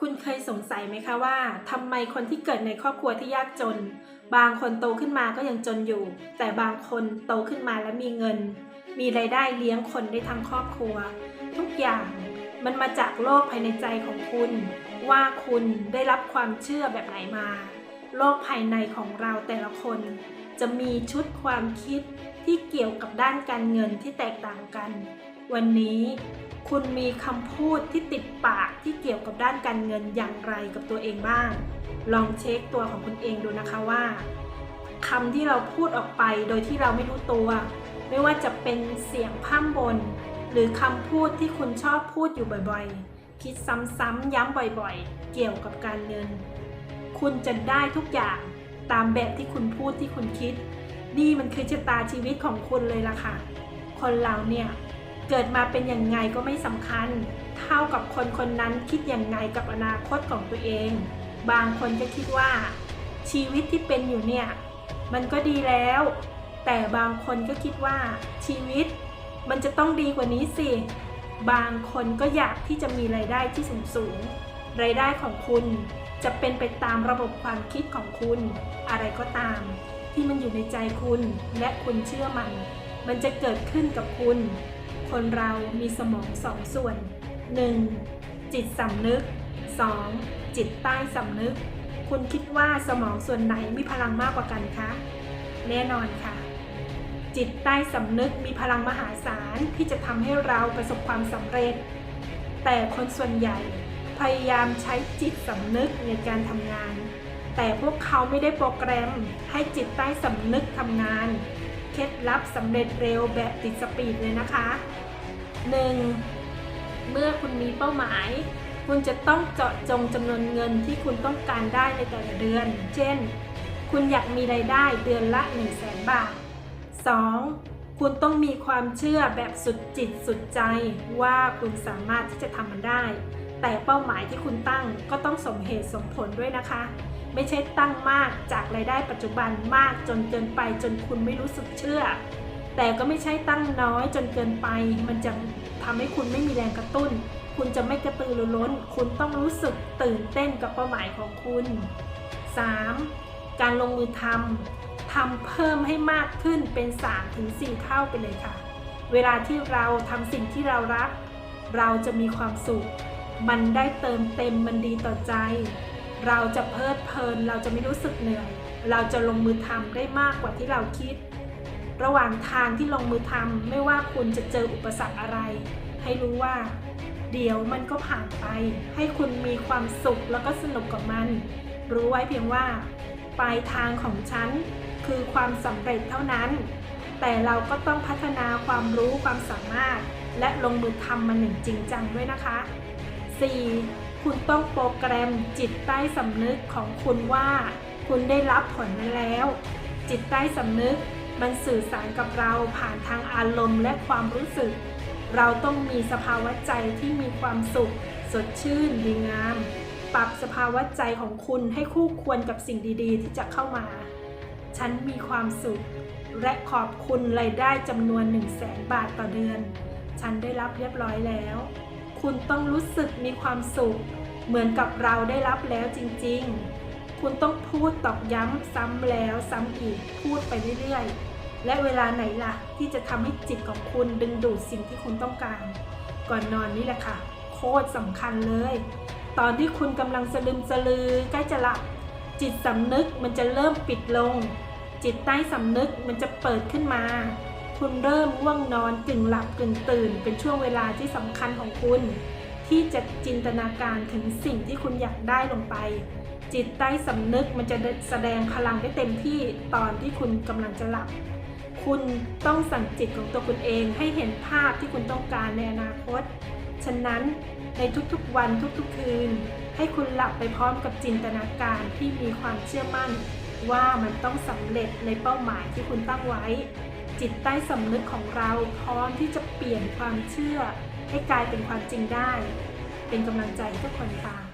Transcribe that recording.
คุณเคยสงสัยไหมคะว่าทำไมคนที่เกิดในครอบครัวที่ยากจน บางคนโตขึ้นมาก็ยังจนอยู่ แต่บางคนโตขึ้นมาแล้วมีเงิน มีรายได้เลี้ยงคนได้ทั้งครอบครัว ทุกอย่างมันมาจากโลกภายในใจของคุณ ว่าคุณได้รับความเชื่อแบบไหนมา โลกภายในของเราแต่ละคน จะมีชุดความคิดที่เกี่ยวกับด้านการเงินที่แตกต่างกัน วันนี้ คุณมีคำพูดที่ติดปากที่เกี่ยวกับด้านการเงินอย่างไรกับตัวเองบ้าง ลองเช็คตัวของคุณเองดูนะคะว่าคำที่เราพูดออกไปโดยที่เราไม่รู้ตัว ไม่ว่าจะเป็นเสียงพร่ำบน หรือคำพูดที่คุณชอบพูดอยู่บ่อยๆ คิดซ้ำๆย้ำบ่อยๆ เกี่ยวกับการเงิน คุณจะได้ทุกอย่างตามแบบที่คุณพูดที่คุณคิด นี่มันคือชะตาชีวิตของคุณเลยล่ะค่ะ คนเราเนี่ย เกิดมาเป็นอย่างไงก็ไม่สำคัญ เท่ากับคนคนนั้นคิดอย่างไงกับอนาคตของตัวเอง บางคนก็คิดว่า ชีวิตที่เป็นอยู่เนี่ย มันก็ดีแล้ว แต่บางคนก็คิดว่า ชีวิต มันจะต้องดีกว่านี้สิ บางคนก็อยากที่จะมีรายได้ที่สูงสูงรายได้ของคุณจะเป็นไปตามระบบความคิดของคุณ อะไรก็ตาม ที่มันอยู่ในใจคุณและคุณเชื่อมัน มันจะเกิดขึ้นกับคุณ คนเรามีสมองสองส่วน 1. จิตสำนึก 2. จิตใต้สำนึก คุณคิดว่าสมองส่วนไหนมีพลังมากกว่ากันคะ แน่นอนค่ะ จิตใต้สำนึกมีพลังมหาศาลที่จะทำให้เราประสบความสำเร็จ แต่คนส่วนใหญ่พยายามใช้จิตสำนึกในการทำงาน แต่พวกเขาไม่ได้โปรแกรมให้จิตใต้สำนึกทำงาน เคล็ดลับสำเร็จเร็วแบบติดสปีดเลยนะคะ 1. เมื่อคุณมีเป้าหมาย คุณจะต้องเจาะจงจำนวนเงินที่คุณต้องการได้ในแต่ละเดือน เช่น คุณอยากมีรายได้เดือนละ 1 0 0 0 0แบาท 2. คุณต้องมีความเชื่อแบบสุดจิตสุดใจว่าคุณสามารถที่จะทำมันได้ แต่เป้าหมายที่คุณตั้งก็ต้องสมเหตุสมผลด้วยนะคะ ไม่ใช่ตั้งมากจากรายได้ปัจจุบันมากจนเกินไปจนคุณไม่รู้สึกเชื่อ แต่ก็ไม่ใช่ตั้งน้อยจนเกินไป มันจะทำให้คุณไม่มีแรงกระตุ้น คุณจะไม่กระตือรือร้น คุณต้องรู้สึกตื่นเต้นกับเป้าหมายของคุณ 3. การลงมือทำทำเพิ่มให้มากขึ้นเป็น3-4เท่าไปเลยค่ะ เวลาที่เราทำสิ่งที่เรารัก เราจะมีความสุข มันได้เติมเต็มมันดีต่อใจ เราจะเพลิดเพลิน เราจะไม่รู้สึกเหนื่อย เราจะลงมือทำได้มากกว่าที่เราคิด ระหว่างทางที่ลงมือทำไม่ว่าคุณจะเจออุปสรรคอะไร ให้รู้ว่า เดี๋ยวมันก็ผ่านไป ให้คุณมีความสุขแล้วก็สนุกกับมัน รู้ไว้เพียงว่า ปลายทางของฉันคือความสำเร็จเท่านั้น แต่เราก็ต้องพัฒนาความรู้ความสามารถ และลงมือทำมันอย่างจริงจังด้วยนะคะ 4. คุณต้องโปรแกรมจิตใต้สำนึกของคุณว่า คุณได้รับผลนั้นแล้ว จิตใต้สำนึกมันสื่อสารกับเราผ่านทางอารมณ์และความรู้สึก เราต้องมีสภาวะใจที่มีความสุข สดชื่นดีงาม ปรับสภาวะใจของคุณให้คู่ควรกับสิ่งดีๆ ที่จะเข้ามา ฉันมีความสุข และขอบคุณรายได้จำนวน 1 0 0 0 0แสนบาทต่อเดือน ฉันได้รับเรียบร้อยแล้ว คุณต้องรู้สึกมีความสุข เหมือนกับเราได้รับแล้วจริงๆ คุณต้องพูดตอกย้ำซ้ำแล้วซ้ำอีกพูดไปเรื่อยๆ และเวลาไหนล่ะ ที่จะทำให้จิตของคุณดึงดูดสิ่งที่คุณต้องการ ก่อนนอนนี่แหละค่ะ โคตรสำคัญเลย ตอนที่คุณกำลังสลึมสลือใกล้จะหลับจิตสำนึกมันจะเริ่มปิดลง จิตใต้สำนึกมันจะเปิดขึ้นมา คุณเริ่มง่วงนอนกึ่งหลับกึ่งตื่น เป็นช่วงเวลาที่สำคัญของคุณ ที่จะจินตนาการถึงสิ่งที่คุณอยากได้ลงไป จิตใต้สำนึกมันจะแสดงพลังได้เต็มที่ตอนที่คุณกำลังจะหลับ คุณต้องสั่งจิตของตัวคุณเองให้เห็นภาพที่คุณต้องการในอนาคต ฉะนั้นในทุกๆวันทุกๆคืน ให้คุณหลับไปพร้อมกับจินตนาการที่มีความเชื่อมั่น ว่ามันต้องสำเร็จในเป้าหมายที่คุณตั้งไว้ จิตใต้สำนึกของเราพร้อมที่จะเปลี่ยนความเชื่อให้กลายเป็นความจริงได้ เป็นกำลังใจให้ทุกคนค่ะ